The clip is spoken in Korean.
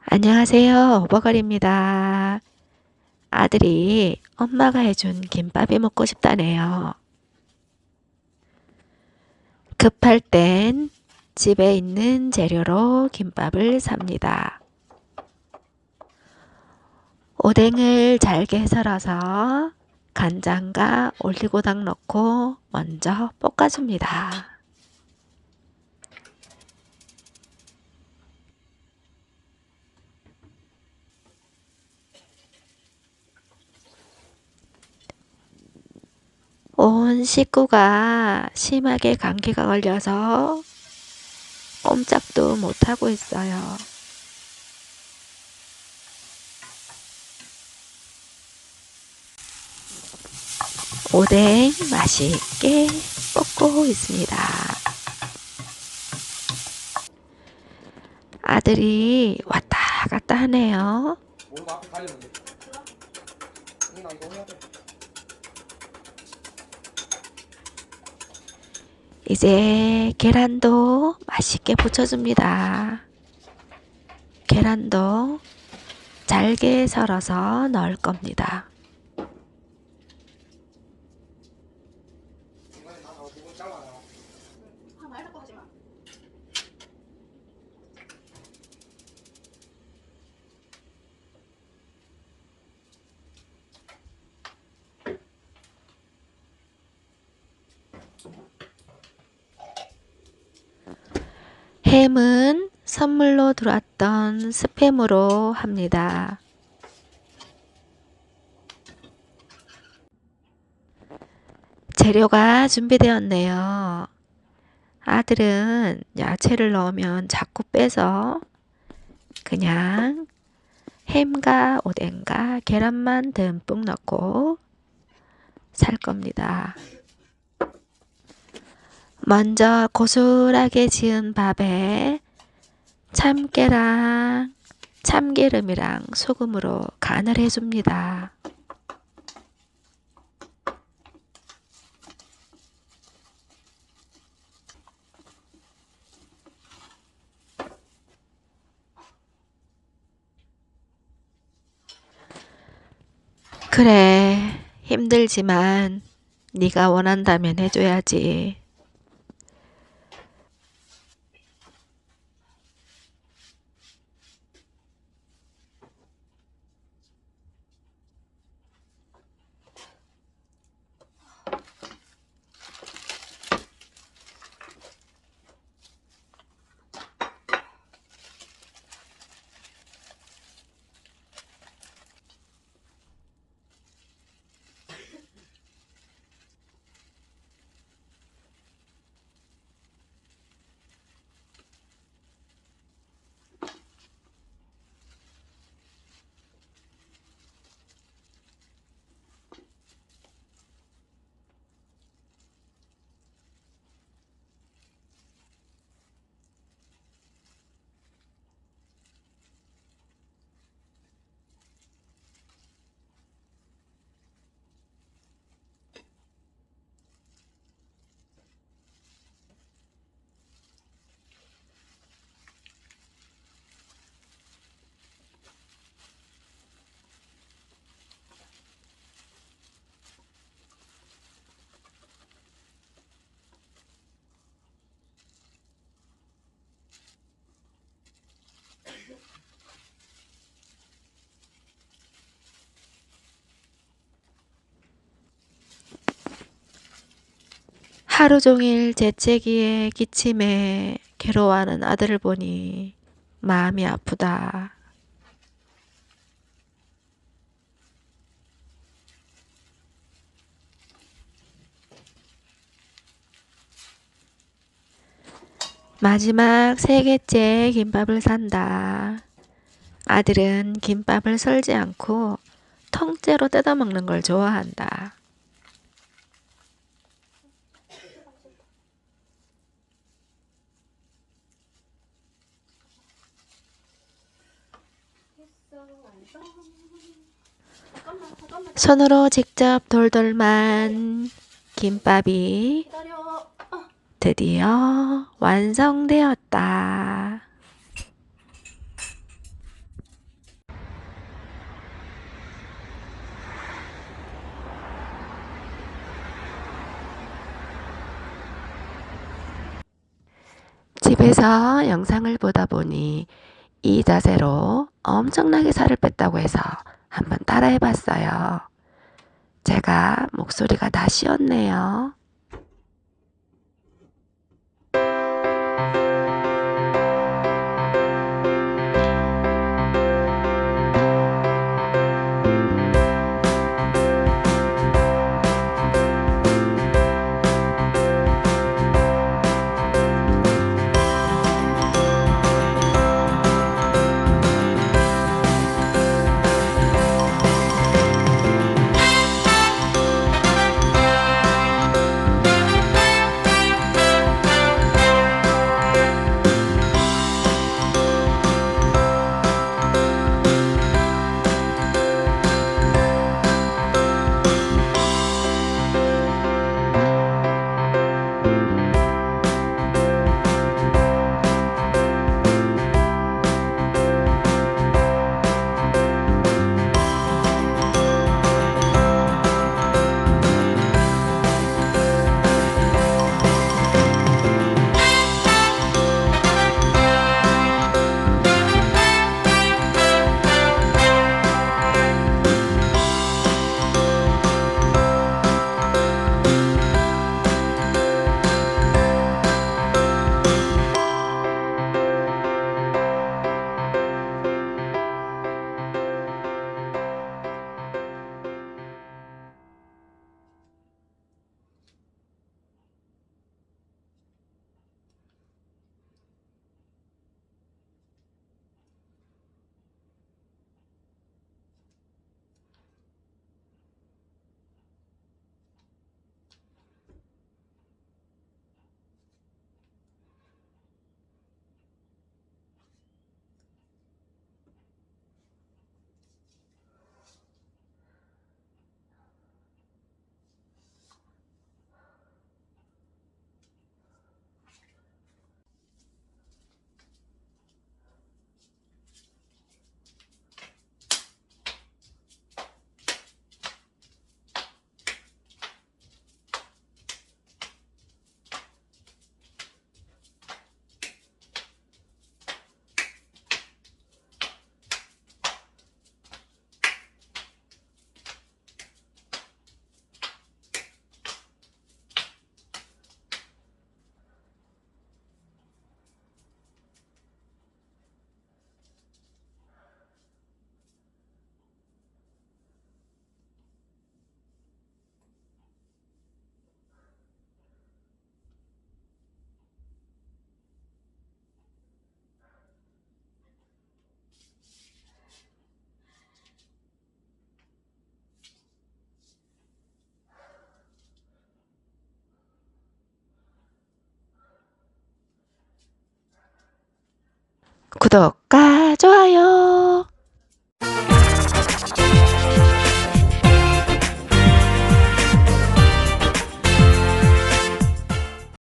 안녕하세요. 오버걸입니다. 아들이 엄마가 해준 김밥이 먹고 싶다네요. 급할 땐 집에 있는 재료로 김밥을 삽니다. 오뎅을 잘게 썰어서 간장과 올리고당 넣고 먼저 볶아줍니다. 온 식구가 심하게 감기가 걸려서 꼼짝도 못하고 있어요. 오뎅 맛있게 볶고 있습니다. 아들이 왔다 갔다 하네요. 뭔가 앞에 가려는데. 응, 나 이제 계란도 맛있게 부쳐줍니다. 계란도 잘게 썰어서 넣을 겁니다에 나 나와 두번 잘라요. 아, 말 자꾸 하지 마. 햄은 선물로 들어왔던 스팸으로 합니다. 재료가 준비되었네요. 아들은 야채를 넣으면 자꾸 빼서 그냥 햄과 오뎅과 계란만 듬뿍 넣고 살 겁니다. 먼저 고슬하게 지은 밥에 참깨랑 참기름이랑 소금으로 간을 해줍니다. 그래, 힘들지만 네가 원한다면 해줘야지. 하루 종일 재채기에 기침에 괴로워하는 아들을 보니 마음이 아프다. 마지막 세 개째 김밥을 산다. 아들은 김밥을 썰지 않고 통째로 뜯어 먹는 걸 좋아한다. 손으로 직접 돌돌만 김밥이 드디어 완성되었다. 집에서 영상을 보다 보니 이 자세로 엄청나게 살을 뺐다고 해서 한번 따라해 봤어요. 제가 목소리가 다시었네요. 구독과